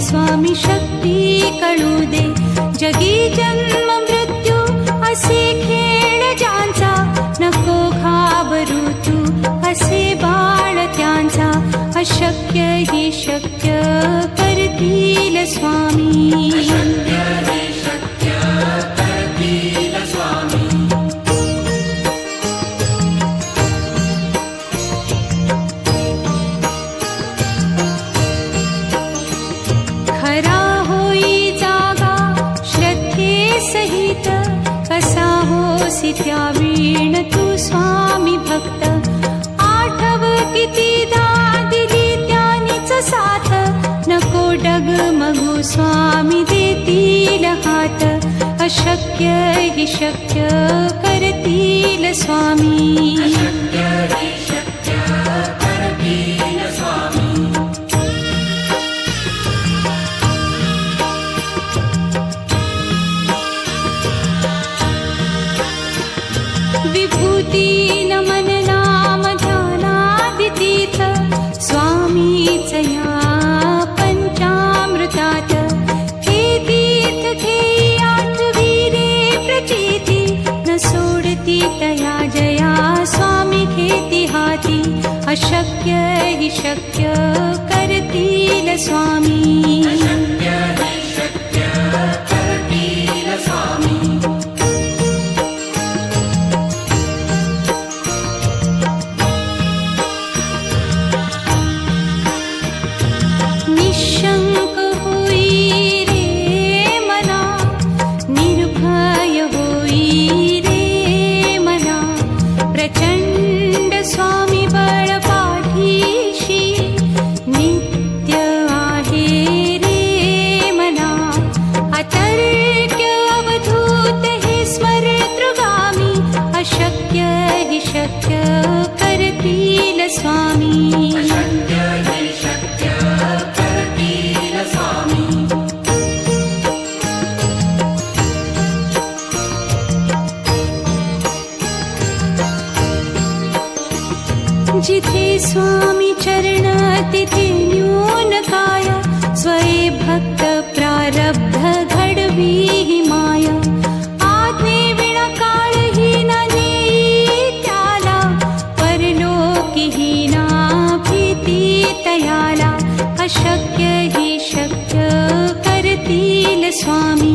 स्वामी शक्ती जगी जन्म मृत्यू असे ज्यांचा। नको घाबरू तू असे बाळ त्यांचा। अशक्य ही शक्य स्वामी त्या वीण तू स्वामी भक्त. आठव कितीदा दिली त्यानीच साथ. नको डगमगू स्वामी देतील हात. अशक्य हि शक्य करतील स्वामी. विभूती नमन नाम ध्यानादितीथ स्वामीच या पञ्चामृतात हे तीर्थ घेई आठवी रे प्रचिती न सोडती तया जया स्वामी घेती हाती अशक्य हि शक्य करतील स्वामी जिथे स्वामी चरण तिथे न्यून काया स्वये भक्त प्रारब्ध घडवी हि माया। आज्ञे विणा काळही न नेई त्याला परलोकी ही ना भीती तयाला। अशक्य हि शक्य करतील स्वामी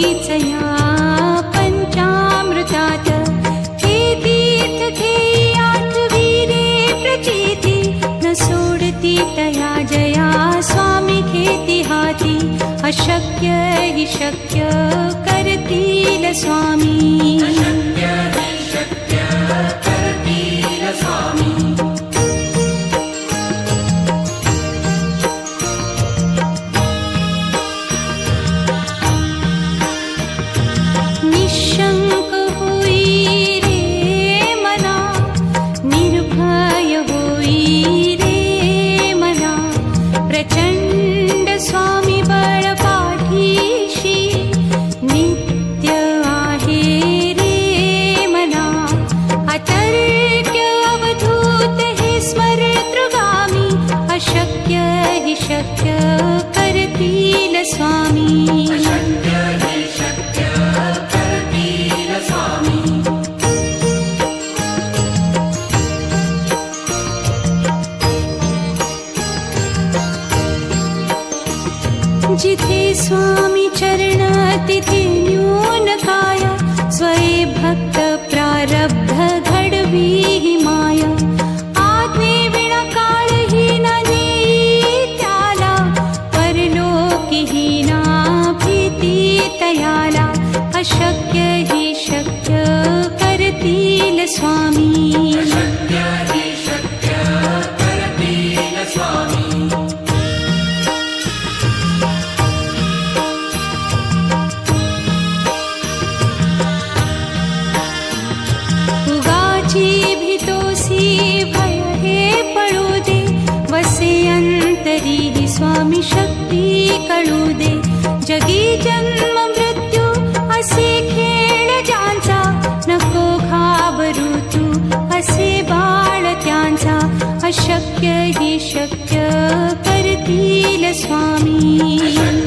स्वामीच या पंचामृतात हे तीर्थ घेई आठवी रे प्रचिती न सोडती तया जया स्वामी घेती हाती अशक्य हि शक्य करतील स्वामी करतील स्वामी.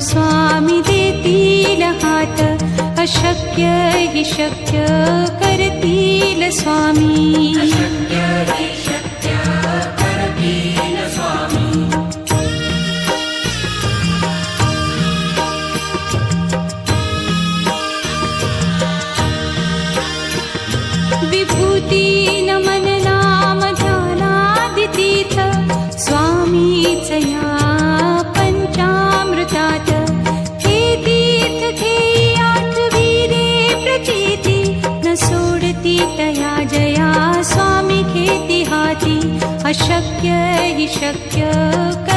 स्वामी देतील हात अशक्य हि शक्य करतील स्वामी। विभूती नमन नाम ध्यानादितीथ स्वामीच या अशक्य हि शक्य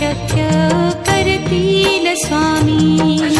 शक्य करतील स्वामी.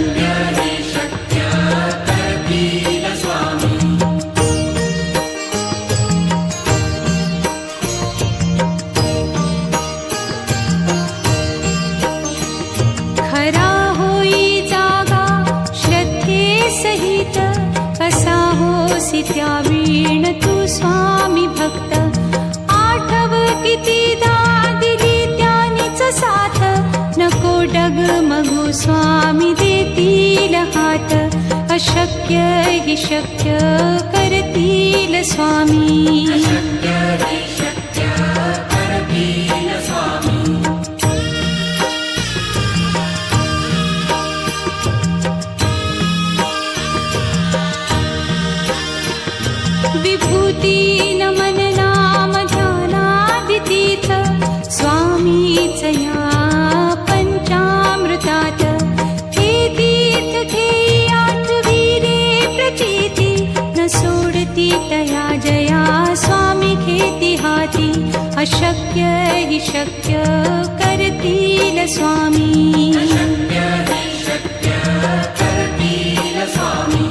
ग मगो स्वामी देतील हात अशक्य हि शक्य करतील स्वामी। सूडति तया जया। स्वामी खेतिहाजी अशक्य हि शक्य करतील स्वामी। शक्य शक्य करतील स्वामी।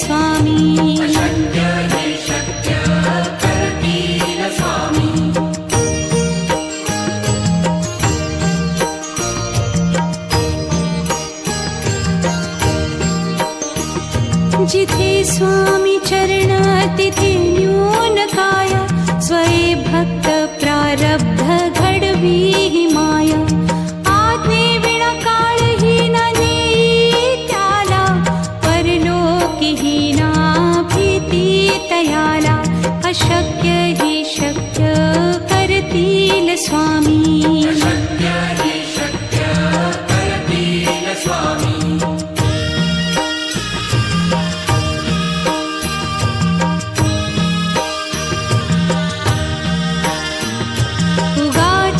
स्वामी। जिथे स्वामी चरण तिथे न्यून काय स्वये भक्त प्रारब्ध घडवी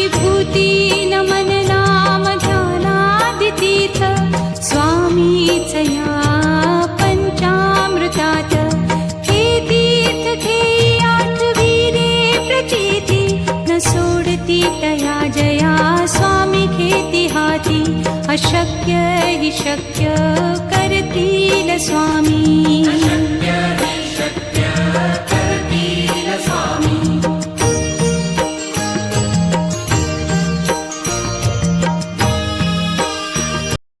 विभूती नमन नाम ध्यानादितीर्थ स्वामीच या पञ्चामृतात् हे तीर्थ हे आठवीरे प्रचिती न सोडती तया जया स्वामी खेती हाती। अशक्य हि शक्य करतील स्वामी